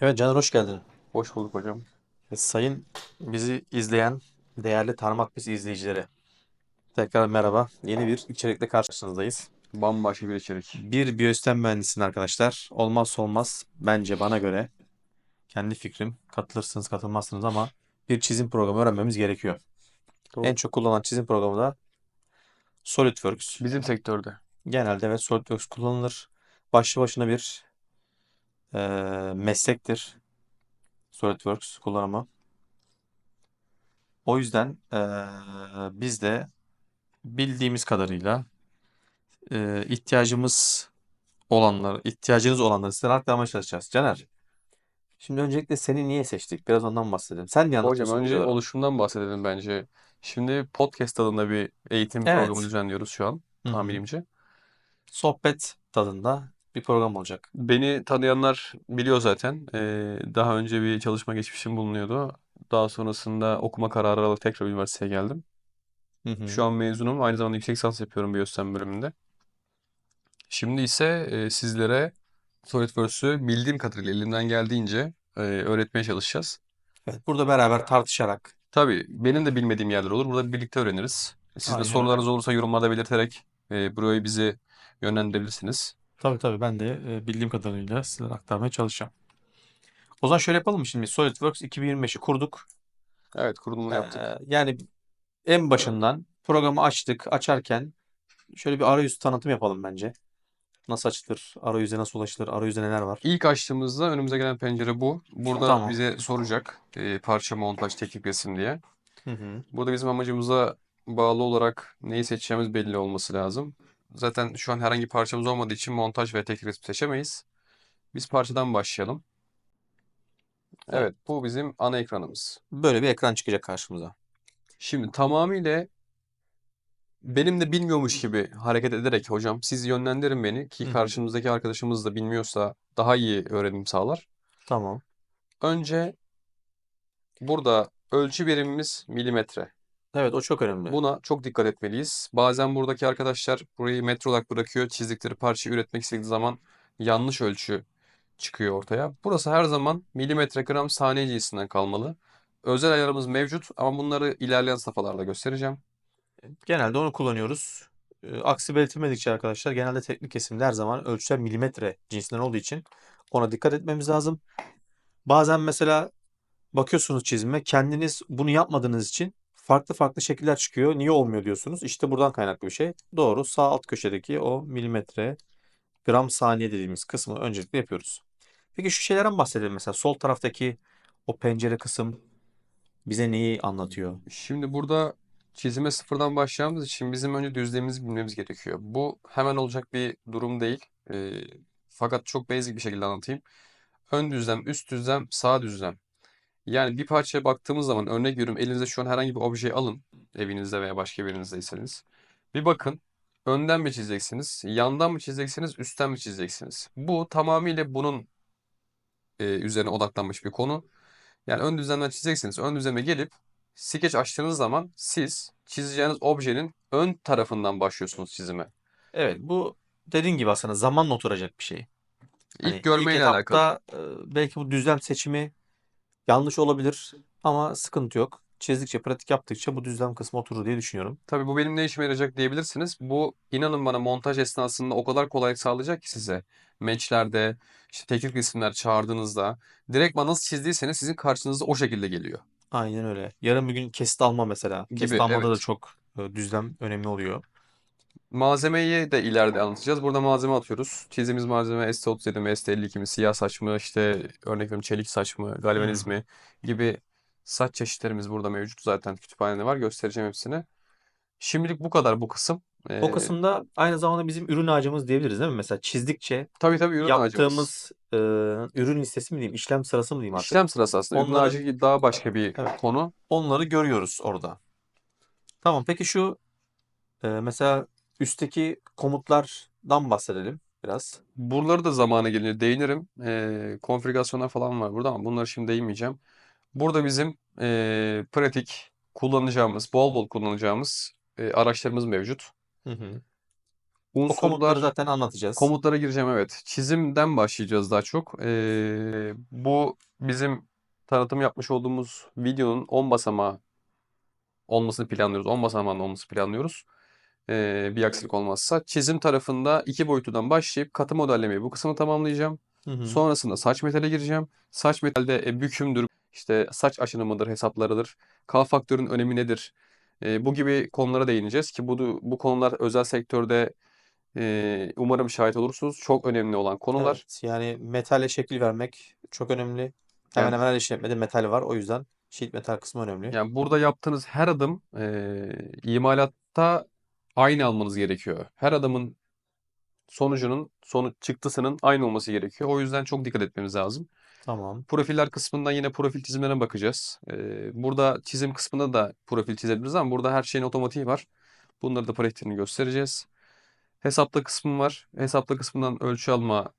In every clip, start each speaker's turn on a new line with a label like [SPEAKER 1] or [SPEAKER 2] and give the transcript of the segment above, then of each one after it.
[SPEAKER 1] Evet Caner hoş geldin.
[SPEAKER 2] Hoş bulduk hocam.
[SPEAKER 1] E, Sayın bizi izleyen değerli Tarmak Biz izleyicileri. Tekrar merhaba. Yeni bir içerikle karşınızdayız.
[SPEAKER 2] Bambaşka bir içerik.
[SPEAKER 1] Bir biyosistem mühendisinin arkadaşlar. Olmazsa olmaz bence bana göre kendi fikrim. Katılırsınız katılmazsınız ama bir çizim programı öğrenmemiz gerekiyor.
[SPEAKER 2] Doğru.
[SPEAKER 1] En çok kullanılan çizim programı da SolidWorks.
[SPEAKER 2] Bizim sektörde.
[SPEAKER 1] Genelde evet SolidWorks kullanılır. Başlı başına bir eee, meslektir SolidWorks kullanımı. O yüzden eee, biz de bildiğimiz kadarıyla eee, ihtiyacımız olanları, ihtiyacınız olanları size aktarmaya çalışacağız. Caner, şimdi öncelikle seni niye seçtik? Biraz ondan bahsedelim. Sen niye
[SPEAKER 2] Hocam
[SPEAKER 1] anlatıyorsun
[SPEAKER 2] önce
[SPEAKER 1] videoları?
[SPEAKER 2] oluşumdan bahsedelim bence. Şimdi podcast adında bir eğitim
[SPEAKER 1] Evet.
[SPEAKER 2] programı düzenliyoruz şu an
[SPEAKER 1] Hı hı.
[SPEAKER 2] tahminimce.
[SPEAKER 1] Sohbet tadında bir program olacak.
[SPEAKER 2] Beni tanıyanlar biliyor zaten. Ee, daha önce bir çalışma geçmişim bulunuyordu. Daha sonrasında okuma kararı alıp tekrar üniversiteye geldim.
[SPEAKER 1] Hı hı.
[SPEAKER 2] Şu an mezunum. Aynı zamanda yüksek lisans yapıyorum biyosistem bölümünde. Şimdi ise e, sizlere SolidWorks'ü bildiğim kadarıyla elimden geldiğince e, öğretmeye çalışacağız.
[SPEAKER 1] Evet, burada beraber tartışarak
[SPEAKER 2] Tabii benim de bilmediğim yerler olur. Burada birlikte öğreniriz. Siz de
[SPEAKER 1] Aynen öyle.
[SPEAKER 2] sorularınız olursa yorumlarda belirterek e, burayı bizi yönlendirebilirsiniz.
[SPEAKER 1] Tabii tabii ben de e, bildiğim kadarıyla sizlere aktarmaya çalışacağım. O zaman şöyle yapalım mı şimdi? SolidWorks 2025'i kurduk.
[SPEAKER 2] Evet, kurulumunu yaptık.
[SPEAKER 1] Ee, yani en başından programı açtık. Açarken şöyle bir arayüz tanıtım yapalım bence. Nasıl açılır? Arayüze nasıl ulaşılır? Arayüzde neler var?
[SPEAKER 2] İlk açtığımızda önümüze gelen pencere bu. Burada
[SPEAKER 1] Tamam.
[SPEAKER 2] bize soracak e, parça montaj teknik resim diye.
[SPEAKER 1] Hı hı.
[SPEAKER 2] Burada bizim amacımıza bağlı olarak neyi seçeceğimiz belli olması lazım. Zaten şu an herhangi parçamız olmadığı için montaj ve teknik resim seçemeyiz. Biz parçadan başlayalım. Evet, bu bizim ana ekranımız.
[SPEAKER 1] Böyle bir ekran çıkacak karşımıza.
[SPEAKER 2] Şimdi tamamıyla benim de bilmiyormuş gibi hareket ederek hocam siz yönlendirin beni ki karşımızdaki arkadaşımız da bilmiyorsa daha iyi öğrenim sağlar.
[SPEAKER 1] Tamam.
[SPEAKER 2] Önce burada ölçü birimimiz milimetre.
[SPEAKER 1] Evet o çok önemli.
[SPEAKER 2] Buna çok dikkat etmeliyiz. Bazen buradaki arkadaşlar burayı metre olarak bırakıyor. Çizdikleri parçayı üretmek istediği zaman yanlış ölçü çıkıyor ortaya. Burası her zaman milimetre gram saniye cinsinden kalmalı. Özel ayarımız mevcut ama bunları ilerleyen safhalarda göstereceğim.
[SPEAKER 1] Genelde onu kullanıyoruz. Ee, Aksi belirtilmedikçe arkadaşlar genelde teknik kesimde her zaman ölçüler milimetre cinsinden olduğu için ona dikkat etmemiz lazım. Bazen mesela bakıyorsunuz çizime kendiniz bunu yapmadığınız için farklı farklı şekiller çıkıyor. Niye olmuyor diyorsunuz. İşte buradan kaynaklı bir şey. Doğru sağ alt köşedeki o milimetre gram saniye dediğimiz kısmı öncelikle yapıyoruz. Peki şu şeylerden bahsedelim mesela sol taraftaki o pencere kısım bize neyi anlatıyor?
[SPEAKER 2] Şimdi burada çizime sıfırdan başlayacağımız için bizim önce düzlemimizi bilmemiz gerekiyor. Bu hemen olacak bir durum değil. Ee, fakat çok basic bir şekilde anlatayım. Ön düzlem, üst düzlem, sağ düzlem. Yani bir parçaya baktığımız zaman örnek veriyorum elinize şu an herhangi bir objeyi alın. Evinizde veya başka bir yerinizdeyseniz. Bir bakın. Önden mi çizeceksiniz? Yandan mı çizeceksiniz? Üstten mi çizeceksiniz? Bu tamamıyla bunun e, üzerine odaklanmış bir konu. Yani ön düzlemden çizeceksiniz. Ön düzleme gelip skeç açtığınız zaman siz çizeceğiniz objenin ön tarafından başlıyorsunuz çizime.
[SPEAKER 1] Evet bu dediğin gibi aslında zamanla oturacak bir şey.
[SPEAKER 2] İlk
[SPEAKER 1] Hani
[SPEAKER 2] görmeyle alakalı.
[SPEAKER 1] etapta e, belki bu düzlem seçimi yanlış olabilir ama sıkıntı yok. Çizdikçe, pratik yaptıkça bu düzlem kısmı oturur diye düşünüyorum.
[SPEAKER 2] Tabii bu benim ne işime yarayacak diyebilirsiniz. Bu inanın bana montaj esnasında o kadar kolaylık sağlayacak ki size. Matchlerde, işte teknik resimler çağırdığınızda direkt bana nasıl çizdiyseniz sizin karşınızda o şekilde geliyor.
[SPEAKER 1] Aynen öyle. Yarın bir gün kesit alma mesela. Kesit
[SPEAKER 2] Gibi,
[SPEAKER 1] almada da
[SPEAKER 2] evet.
[SPEAKER 1] çok e, düzlem önemli oluyor.
[SPEAKER 2] Malzemeyi de ileride anlatacağız. Burada malzeme atıyoruz. Çizdiğimiz malzeme ST37 mi, ST52 mi, siyah saç mı, işte örnek veriyorum çelik saç mı, galvaniz mi gibi saç çeşitlerimiz burada mevcut. Zaten kütüphanede var. Göstereceğim hepsini. Şimdilik bu kadar bu kısım.
[SPEAKER 1] O
[SPEAKER 2] Ee,
[SPEAKER 1] kısımda aynı zamanda bizim ürün ağacımız diyebiliriz değil mi? Mesela çizdikçe
[SPEAKER 2] tabii tabii ürün ağacımız.
[SPEAKER 1] yaptığımız e, ürün listesi mi diyeyim, işlem sırası mı diyeyim artık?
[SPEAKER 2] İşlem sırası aslında. Ürün
[SPEAKER 1] Onları-
[SPEAKER 2] ağacı daha başka bir
[SPEAKER 1] Evet.
[SPEAKER 2] konu.
[SPEAKER 1] Onları görüyoruz orada. Tamam peki şu e, mesela üstteki komutlardan bahsedelim biraz.
[SPEAKER 2] Buraları da zamanı gelince değinirim. Ee, konfigürasyonlar falan var burada ama bunları şimdi değinmeyeceğim. Burada bizim ee, pratik kullanacağımız, bol bol kullanacağımız ee, araçlarımız mevcut.
[SPEAKER 1] Hı hı. O komutları
[SPEAKER 2] Unsurlar,
[SPEAKER 1] zaten anlatacağız.
[SPEAKER 2] komutlara gireceğim evet. Çizimden başlayacağız daha çok. Ee, bu bizim tanıtım yapmış olduğumuz videonun 10 basamağı olmasını planlıyoruz. 10 basamağının olmasını planlıyoruz. Bir aksilik olmazsa. Çizim tarafında iki boyutludan başlayıp katı modellemeyi bu kısmı tamamlayacağım.
[SPEAKER 1] Hı hı.
[SPEAKER 2] Sonrasında saç metale gireceğim. Saç metalde e, bükümdür, işte saç aşınımıdır, hesaplarıdır. K faktörün önemi nedir? E, bu gibi konulara değineceğiz ki bu bu konular özel sektörde e, umarım şahit olursunuz. Çok önemli olan konular.
[SPEAKER 1] Evet, yani metale şekil vermek çok önemli. Hemen
[SPEAKER 2] Yani,
[SPEAKER 1] hemen her işletmede metal var. O yüzden sheet metal kısmı önemli.
[SPEAKER 2] yani burada yaptığınız her adım e, imalatta aynı almanız gerekiyor. Her adımın sonucunun, sonuç çıktısının aynı olması gerekiyor. O yüzden çok dikkat etmemiz lazım.
[SPEAKER 1] Tamam.
[SPEAKER 2] Profiller kısmından yine profil çizimlerine bakacağız. Ee, burada çizim kısmında da profil çizebiliriz ama burada her şeyin otomatiği var. Bunları da pratiğini göstereceğiz. Hesapla kısmı var. Hesapla kısmından ölçü alma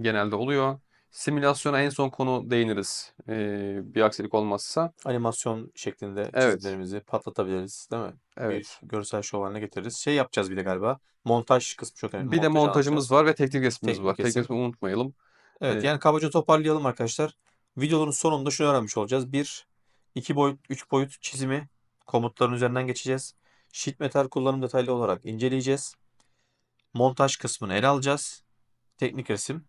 [SPEAKER 2] genelde oluyor. Simülasyona en son konu değiniriz. Ee, bir aksilik olmazsa.
[SPEAKER 1] Animasyon şeklinde
[SPEAKER 2] Evet,
[SPEAKER 1] çizimlerimizi patlatabiliriz, değil mi? Bir
[SPEAKER 2] evet.
[SPEAKER 1] görsel şov haline getiririz. Şey yapacağız bir de galiba. Montaj kısmı çok önemli.
[SPEAKER 2] Bir de
[SPEAKER 1] Montajı
[SPEAKER 2] montajımız var ve teknik resmimiz var.
[SPEAKER 1] Teknik
[SPEAKER 2] Teknik
[SPEAKER 1] resim.
[SPEAKER 2] resmi unutmayalım.
[SPEAKER 1] Evet,
[SPEAKER 2] Ee,
[SPEAKER 1] yani kabaca toparlayalım arkadaşlar. Videonun sonunda şunu öğrenmiş olacağız. Bir, iki boyut, üç boyut çizimi komutların üzerinden geçeceğiz. Sheet metal kullanım detaylı olarak inceleyeceğiz. Montaj kısmını ele alacağız. Teknik resim,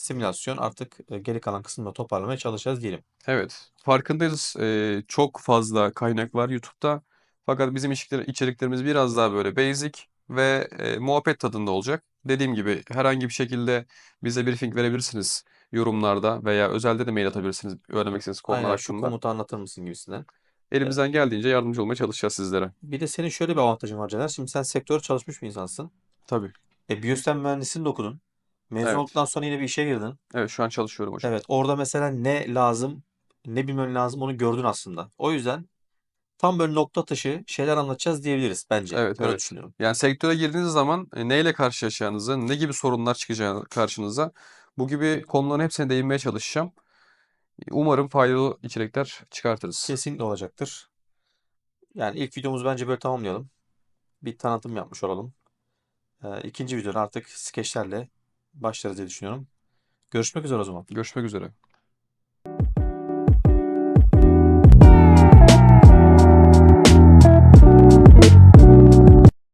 [SPEAKER 1] simülasyon artık e, geri kalan kısmını toparlamaya çalışacağız diyelim.
[SPEAKER 2] Evet, farkındayız. Ee, çok fazla kaynak var YouTube'da. Fakat bizim içerikler- içeriklerimiz biraz daha böyle basic ve e, muhabbet tadında olacak. Dediğim gibi herhangi bir şekilde bize briefing verebilirsiniz yorumlarda veya özelde de mail atabilirsiniz öğrenmek istediğiniz konular
[SPEAKER 1] Aynen
[SPEAKER 2] hakkında.
[SPEAKER 1] komutu anlatır mısın gibisinden. E,
[SPEAKER 2] Elimizden geldiğince yardımcı olmaya çalışacağız sizlere.
[SPEAKER 1] bir de senin şöyle bir avantajın var Caner. Şimdi sen sektörde çalışmış bir insansın.
[SPEAKER 2] Tabii.
[SPEAKER 1] E, biyosistem mühendisliğini de okudun. Mezun
[SPEAKER 2] Evet.
[SPEAKER 1] olduktan sonra yine bir işe girdin.
[SPEAKER 2] Evet, şu an çalışıyorum hocam.
[SPEAKER 1] Evet, orada mesela ne lazım, ne bilmem lazım onu gördün aslında. O yüzden tam böyle nokta atışı şeyler anlatacağız diyebiliriz bence.
[SPEAKER 2] Evet,
[SPEAKER 1] Öyle
[SPEAKER 2] evet.
[SPEAKER 1] düşünüyorum.
[SPEAKER 2] Yani sektöre girdiğiniz zaman e, neyle karşılaşacağınızı, ne gibi sorunlar çıkacağını karşınıza bu gibi konuların hepsine değinmeye çalışacağım. Umarım faydalı içerikler çıkartırız.
[SPEAKER 1] Kesinlikle olacaktır. Yani ilk videomuzu bence böyle tamamlayalım. Bir tanıtım yapmış olalım. Ee, ikinci videoda artık skeçlerle başlarız diye düşünüyorum. Görüşmek üzere o zaman.
[SPEAKER 2] Görüşmek üzere.